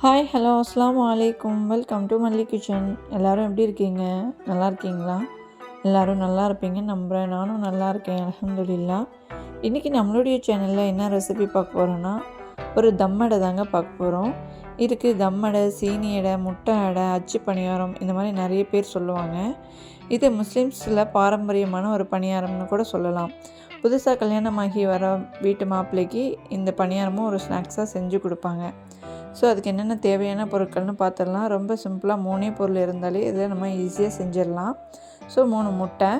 Hi hello அஸ்லாம் வலைக்கம் welcome to மல்லி கிச்சன் எல்லோரும் எப்படி இருக்கீங்க? நல்லா இருக்கீங்களா? எல்லோரும் நல்லா இருப்பீங்க நம்புகிறேன் நானும் நல்லா இருக்கேன் அலமதுல்லா இன்றைக்கி நம்மளுடைய சேனலில் என்ன ரெசிபி பார்க்க போகிறோன்னா ஒரு தம்மடை தாங்க பார்க்க போகிறோம் இதுக்கு தம்மடை சீனி அடை முட்டை அடை அச்சு பணியாரம் இந்த மாதிரி நிறைய பேர் சொல்லுவாங்க. இது முஸ்லீம்ஸில் பாரம்பரியமான ஒரு பணியாரம்னு கூட சொல்லலாம். புதுசாக கல்யாணமாகி வர வீட்டு மாப்பிள்ளைக்கு இந்த பணியாரமும் ஒரு ஸ்நாக்ஸாக செஞ்சு கொடுப்பாங்க. ஸோ அதுக்கு என்னென்ன தேவையான பொருட்கள்னு பார்த்துடலாம். ரொம்ப சிம்பிளாக மூணே பொருள் இருந்தாலே இதில் நம்ம ஈஸியாக செஞ்சிடலாம். ஸோ மூணு முட்டை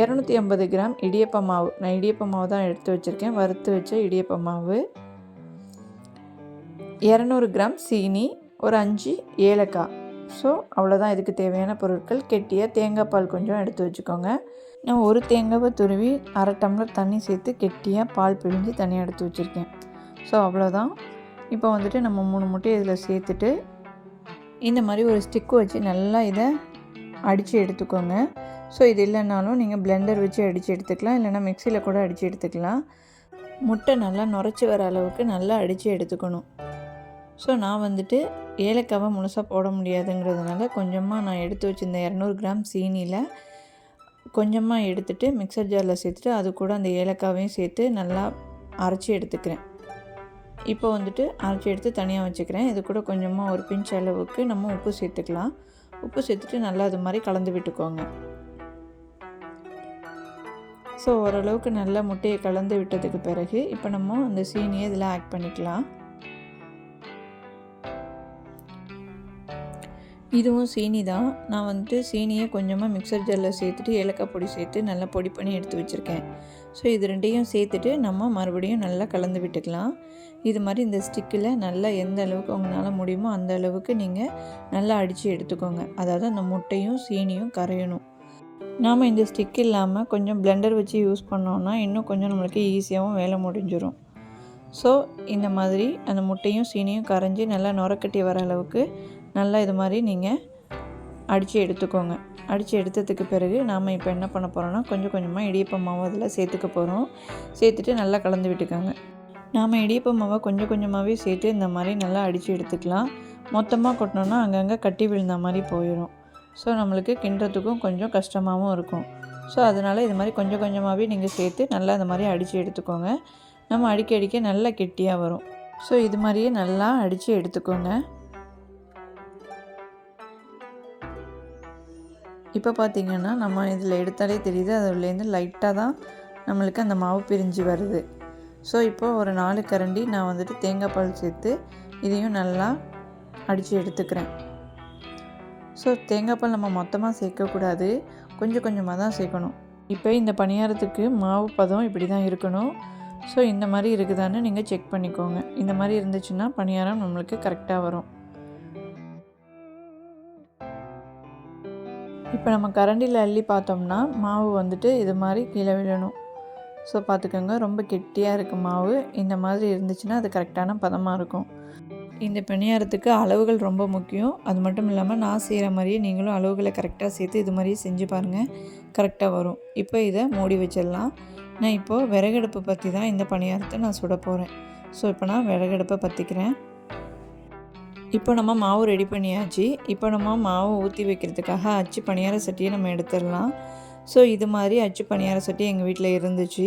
இரநூத்தி ஐம்பது கிராம் இடியப்ப மாவு. நான் இடியப்ப மாவு தான் எடுத்து வச்சுருக்கேன். வறுத்து வச்ச இடியப்ப மாவு. இரநூறு கிராம் சீனி ஒரு அஞ்சு ஏலக்காய். ஸோ அவ்வளோதான் இதுக்கு தேவையான பொருட்கள். கெட்டியாக தேங்காய் பால் கொஞ்சம் எடுத்து வச்சுக்கோங்க. நான் ஒரு தேங்காவை துருவி அரை டம்ளர் தண்ணி சேர்த்து கெட்டியாக பால் பிழிஞ்சு தனியாக எடுத்து வச்சுருக்கேன். ஸோ அவ்வளோதான் இப்போ வந்துட்டு நம்ம மூணு முட்டையை இதில் சேர்த்துட்டு இந்த மாதிரி ஒரு ஸ்டிக்கு வச்சு நல்லா இதை அடித்து எடுத்துக்கோங்க. ஸோ இது இல்லைனாலும் நீங்கள் பிளெண்டர் வச்சு அடித்து எடுத்துக்கலாம். இல்லைனா மிக்சியில் கூட அடித்து எடுத்துக்கலாம். முட்டை நல்லா நுரைச்சி வர அளவுக்கு நல்லா அடித்து எடுத்துக்கணும். ஸோ நான் வந்துட்டு ஏலக்காவை முழுசாக போட முடியாதுங்கிறதுனால கொஞ்சமாக நான் எடுத்து வச்சுருந்த இரநூறு கிராம் சீனியில் கொஞ்சமாக எடுத்துகிட்டு மிக்சர் ஜாரில் சேர்த்துட்டு அது கூட அந்த ஏலக்காவையும் சேர்த்து நல்லா அரைச்சி எடுத்துக்கிறேன். இப்போ வந்துட்டு அரைச்சி எடுத்து தனியாக வச்சுக்கிறேன். இது கூட கொஞ்சமாக ஒரு பிஞ்ச் அளவுக்கு நம்ம உப்பு சேர்த்துக்கலாம். உப்பு சேர்த்துட்டு நல்லா அது மாதிரி கலந்து விட்டுக்கோங்க. ஸோ ஓரளவுக்கு நல்லா முட்டையை கலந்து விட்டதுக்கு பிறகு இப்போ நம்ம அந்த சீனியை இதில் ஆட் பண்ணிக்கலாம். இதுவும் சீனி தான். நான் வந்துட்டு சீனியை கொஞ்சமாக மிக்சர் ஜாரில் சேர்த்துட்டு ஏலக்காய் பொடி சேர்த்து நல்லா பொடி பண்ணி எடுத்து வச்சுருக்கேன். ஸோ இது ரெண்டையும் சேர்த்துட்டு நம்ம மறுபடியும் நல்லா கலந்து விட்டுக்கலாம். இது மாதிரி இந்த ஸ்டிக்கில் நல்லா எந்த அளவுக்கு உங்களால் முடியுமோ அந்த அளவுக்கு நீங்கள் நல்லா அடித்து எடுத்துக்கோங்க. அதாவது அந்த முட்டையும் சீனியும் கரையணும். நாம் இந்த ஸ்டிக் இல்லாமல் கொஞ்சம் பிளெண்டர் வச்சு யூஸ் பண்ணோன்னா இன்னும் கொஞ்சம் நம்மளுக்கு ஈஸியாகவும் வேலை முடிஞ்சிடும் ஸோ இந்த மாதிரி அந்த முட்டையும் சீனியும் கரைஞ்சி நல்லா நுரக்கட்டி வர அளவுக்கு நல்லா இது மாதிரி நீங்கள் அடித்து எடுத்துக்கோங்க. அடித்து எடுத்ததுக்கு பிறகு நாம் இப்போ என்ன பண்ண போகிறோன்னா கொஞ்சம் கொஞ்சமாக இடியப்ப மாவு அதில் சேர்த்துக்க போகிறோம் சேர்த்துட்டு நல்லா கலந்து விட்டுக்கோங்க. நாம் இடியப்ப மாவை கொஞ்சம் கொஞ்சமாகவே சேர்த்து இந்த மாதிரி நல்லா அடித்து எடுத்துக்கலாம். மொத்தமாக கொட்டினோன்னா அங்கங்கே கட்டி விழுந்த மாதிரி போயிடும் ஸோ நம்மளுக்கு கிண்டுறதுக்கும் கொஞ்சம் கஷ்டமாகவும் இருக்கும். ஸோ அதனால் இது மாதிரி கொஞ்சம் கொஞ்சமாகவே நீங்கள் சேர்த்து நல்லா இந்த மாதிரி அடித்து எடுத்துக்கோங்க. நம்ம அடிக்க அடிக்க நல்லா கெட்டியாக வரும். ஸோ இது மாதிரியே நல்லா அடித்து எடுத்துக்கோங்க. இப்போ பார்த்திங்கன்னா நம்ம இதில் எடுத்தாலே தெரியுது அதுலேருந்து லைட்டாக தான் நம்மளுக்கு அந்த மாவு பிரிஞ்சு வருது. ஸோ இப்போ ஒரு நாலு கரண்டி நான் வந்துட்டு தேங்காய் பால் சேர்த்து இதையும் நல்லா அடித்து எடுத்துக்கிறேன். ஸோ தேங்காய் பால் நம்ம மொத்தமாக சேர்க்கக்கூடாது கொஞ்சம் கொஞ்சமாக தான் சேர்க்கணும். இப்போ இந்த பணியாரத்துக்கு மாவு பதம் இப்படி தான் இருக்கணும். ஸோ இந்த மாதிரி இருக்குதான்னு நீங்கள் செக் பண்ணிக்கோங்க. இந்த மாதிரி இருந்துச்சுன்னா பணியாரம் நம்மளுக்கு கரெக்டாக வரும். இப்போ நம்ம கரண்டியில் அள்ளி பார்த்தோம்னா மாவு வந்துட்டு இது மாதிரி கீழே விழணும். ஸோ பார்த்துக்கோங்க. ரொம்ப கெட்டியாக இருக்குது மாவு. இந்த மாதிரி இருந்துச்சுன்னா அது கரெக்டான பதமாக இருக்கும். இந்த பணியாரத்துக்கு அளவுகள் ரொம்ப முக்கியம். அது மட்டும் இல்லாமல் நான் செய்கிற மாதிரியே நீங்களும் அளவுகளை கரெக்டாக சேர்த்து இது மாதிரியே செஞ்சு பாருங்கள் கரெக்டாக வரும். இப்போ இதை மூடி வச்சிடலாம். நான் இப்போது விறகடுப்பு பற்றி தான் இந்த பணியாரத்தை நான் சுட போகிறேன் ஸோ இப்போ நான் விறகடுப்பை பற்றிக்கிறேன் இப்போ நம்ம மாவு ரெடி பண்ணியாச்சு. இப்போ நம்ம மாவு ஊற்றி வைக்கிறதுக்காக அச்சு பணியார சட்டியை நம்ம எடுத்துடலாம். ஸோ இது மாதிரி அச்சு பணியார சட்டி எங்கள் வீட்டில் இருந்துச்சு.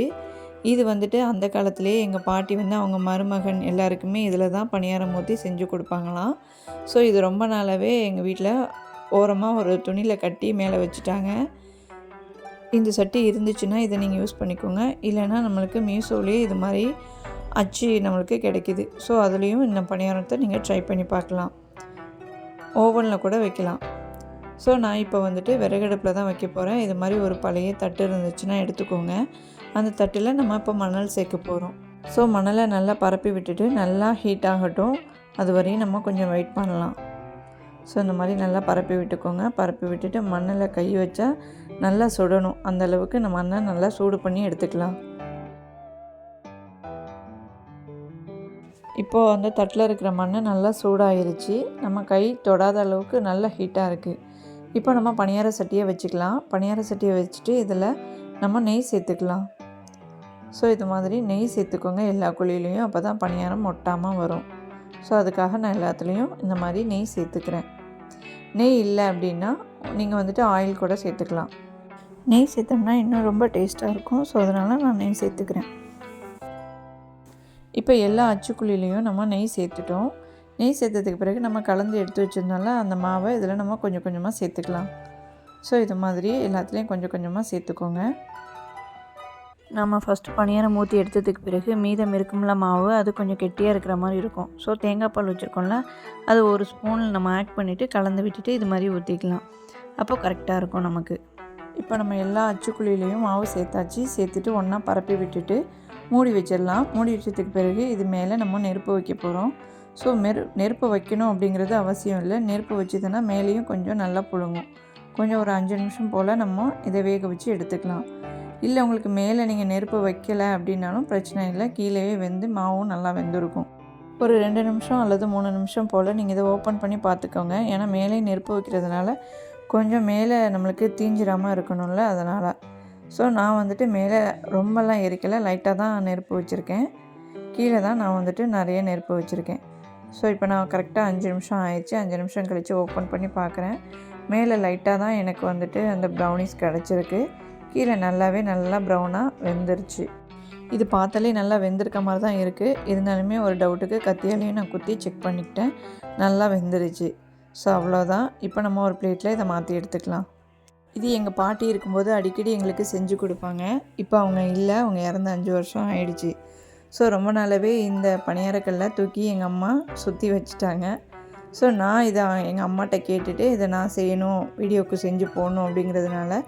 இது வந்துட்டு அந்த காலத்துலேயே எங்கள் பாட்டி வந்து அவங்க மருமகன் எல்லாருக்குமே இதில் தான் பணியாரம் ஊற்றி செஞ்சு கொடுப்பாங்களாம். ஸோ இது ரொம்ப நாளாகவே எங்கள் வீட்டில் ஓரமாக ஒரு துணியில் கட்டி மேலே வச்சுட்டாங்க. இந்த சட்டி இருந்துச்சுன்னா இதை நீங்கள் யூஸ் பண்ணிக்கோங்க. இல்லைன்னா நம்மளுக்கு மீஷோலேயே இது மாதிரி அச்சு நம்மளுக்கு கிடைக்கிது. ஸோ அதுலேயும் இந்த பணியாரத்தை நீங்கள் ட்ரை பண்ணி பார்க்கலாம். ஓவனில் கூட வைக்கலாம். ஸோ நான் இப்போ வந்துட்டு விறகடுப்பில் தான் வைக்க போகிறேன் இது மாதிரி ஒரு பழைய தட்டு இருந்துச்சுன்னா எடுத்துக்கோங்க. அந்த தட்டில் நம்ம இப்போ மணல் சேர்க்க போகிறோம் ஸோ மணலை நல்லா பரப்பி விட்டுட்டு நல்லா ஹீட் ஆகட்டும். அது வரையும் நம்ம கொஞ்சம் வெயிட் பண்ணலாம். ஸோ இந்த மாதிரி நல்லா பரப்பி விட்டுக்கோங்க. பரப்பி விட்டுட்டு மண்ணில் கை வச்சா நல்லா சுடணும். அந்தளவுக்கு நம்ம மண்ணை நல்லா சூடு பண்ணி எடுத்துக்கலாம். இப்போது அந்த தட்டில் இருக்கிற மண் நல்லா சூடாயிருச்சு. நம்ம கை தொடாத அளவுக்கு நல்லா ஹீட்டாக இருக்குது இப்போ நம்ம பணியார சட்டியை வச்சுக்கலாம். பணியார சட்டியை வச்சுட்டு இதில் நம்ம நெய் சேர்த்துக்கலாம். ஸோ இது மாதிரி நெய் சேர்த்துக்கோங்க எல்லா குழியிலையும். அப்போ தான் பணியாரம் ஒட்டாமல் வரும். ஸோ அதுக்காக நான் எல்லாத்துலேயும் இந்த மாதிரி நெய் சேர்த்துக்கிறேன். நெய் இல்லை அப்படின்னா நீங்கள் வந்துட்டு ஆயில் கூட சேர்த்துக்கலாம். நெய் சேர்த்தோம்னா இன்னும் ரொம்ப டேஸ்ட்டாக இருக்கும். ஸோ அதனால் நான் நெய் சேர்த்துக்கிறேன். இப்போ எல்லா அச்சுக்குழிலையும் நம்ம நெய் சேர்த்துட்டோம். நெய் சேர்த்ததுக்கு பிறகு நம்ம கலந்து எடுத்து வச்சிருந்தால அந்த மாவை இதில் நம்ம கொஞ்சம் கொஞ்சமாக சேர்த்துக்கலாம். ஸோ இது மாதிரி எல்லாத்துலேயும் கொஞ்சம் கொஞ்சமாக சேர்த்துக்கோங்க. நம்ம ஃபஸ்ட்டு பணியாரம் ஊற்றி எடுத்ததுக்கு பிறகு மீதம் இருக்கும்ல மாவு அது கொஞ்சம் கெட்டியாக இருக்கிற மாதிரி இருக்கும். ஸோ தேங்காய் பால் வச்சுருக்கோம்ல அது ஒரு ஸ்பூனில் நம்ம ஆட் பண்ணிவிட்டு கலந்து விட்டுட்டு இது மாதிரி ஊற்றிக்கலாம் அப்போ கரெக்டாக இருக்கும் நமக்கு. இப்போ நம்ம எல்லா அச்சுக்குழிலையும் மாவு சேர்த்தாச்சு. சேர்த்துட்டு ஒன்றா பரப்பி விட்டுட்டு மூடி வச்சிடலாம். மூடி வச்சதுக்கு பிறகு இது மேலே நம்ம நெருப்பு வைக்க போகிறோம் ஸோ மெரு நெருப்பு வைக்கணும் அப்படிங்கிறது அவசியம் இல்லை. நெருப்பு வச்சதுன்னா மேலேயும் கொஞ்சம் நல்லா புழுங்கும். கொஞ்சம் ஒரு அஞ்சு நிமிஷம் போல் நம்ம இதை வேக வச்சு எடுத்துக்கலாம். இல்லை உங்களுக்கு மேலே நீங்கள் நெருப்பு வைக்கலை அப்படின்னாலும் பிரச்சனை இல்லை. கீழேயே வெந்து மாவும் நல்லா வெந்திருக்கும். ஒரு ரெண்டு நிமிஷம் அல்லது மூணு நிமிஷம் போல் நீங்கள் இதை ஓப்பன் பண்ணி பார்த்துக்கோங்க. ஏன்னா மேலே நெருப்பு வைக்கிறதுனால கொஞ்சம் மேலே நம்மளுக்கு தீஞ்சிராமல் இருக்கணும்ல அதனால். ஸோ நான் வந்துட்டு மேலே ரொம்பலாம் எரிக்கலை. லைட்டாக தான் நெருப்பு வச்சுருக்கேன். கீழே தான் நான் வந்துட்டு நிறைய நெருப்பு வச்சுருக்கேன். ஸோ இப்போ நான் கரெக்டாக அஞ்சு நிமிஷம் ஆயிடுச்சு. அஞ்சு நிமிஷம் கழித்து ஓப்பன் பண்ணி பார்க்குறேன். மேலே லைட்டாக தான் எனக்கு வந்துட்டு அந்த ப்ரௌனிஸ் கிடச்சிருக்கு. கீழே நல்லாவே நல்லா ப்ரௌனாக வெந்துருச்சு. இது பார்த்தாலே நல்லா வெந்திருக்க மாதிரி தான் இருக்குது இருந்தாலுமே ஒரு டவுட்டுக்கு கத்தியாலையும் நான் குத்தி செக் பண்ணிக்கிட்டேன். நல்லா வெந்துருச்சு. ஸோ அவ்வளோதான் இப்போ நம்ம ஒரு பிளேட்டில் இதை மாற்றி எடுத்துக்கலாம். இது எங்கள் பாட்டி இருக்கும்போது அடிக்கடி எங்களுக்கு செஞ்சு கொடுப்பாங்க. இப்போ அவங்க இல்லை அவங்க இறந்து அஞ்சு வருஷம் ஆயிடுச்சு. ஸோ ரொம்ப நாளாகவே இந்த பணியாரக்கல்ல தூக்கி எங்கள் அம்மா சுற்றி வச்சுட்டாங்க. ஸோ நான் இதை எங்கள் அம்மாட்ட கேட்டுட்டு இதை நான் செய்யணும் வீடியோவுக்கு செஞ்சு போடணும் அப்படிங்கிறதுனால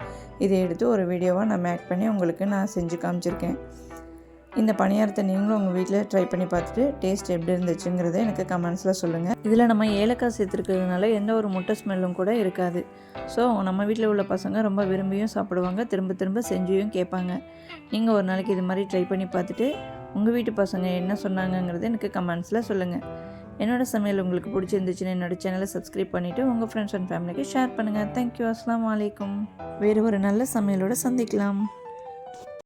இதை எடுத்து ஒரு வீடியோவாக நான் மேக் பண்ணி உங்களுக்கு நான் செஞ்சு காமிச்சிருக்கேன். இந்த பணியாரத்தை நீங்களும் உங்கள் வீட்டில் ட்ரை பண்ணி பார்த்துட்டு டேஸ்ட் எப்படி இருந்துச்சுங்கிறத எனக்கு கமெண்ட்ஸில் சொல்லுங்கள் இதில் நம்ம ஏலக்காய் சேர்த்துருக்கிறதுனால எந்த ஒரு முட்டை ஸ்மெல்லும் கூட இருக்காது. ஸோ நம்ம வீட்டில் உள்ள பசங்க ரொம்ப விரும்பியும் சாப்பிடுவாங்க. திரும்ப திரும்ப செஞ்சியும் கேட்பாங்க. நீங்கள் ஒரு நாளைக்கு இது மாதிரி ட்ரை பண்ணி பார்த்துட்டு உங்கள் வீட்டு பசங்க என்ன சொன்னாங்கங்கிறத எனக்கு கமெண்ட்ஸில் சொல்லுங்கள் என்னோடய சமையல் உங்களுக்கு பிடிச்சிருந்துச்சுன்னு என்னோடய சேனலை சப்ஸ்கிரைப் பண்ணிவிட்டு உங்கள் ஃப்ரெண்ட்ஸ் அண்ட் ஃபேமிலிக்கு ஷேர் பண்ணுங்கள் தேங்க்யூ அஸ்லாம் வலைக்கம் வேறு ஒரு நல்ல சமையலோடு சந்திக்கலாம்.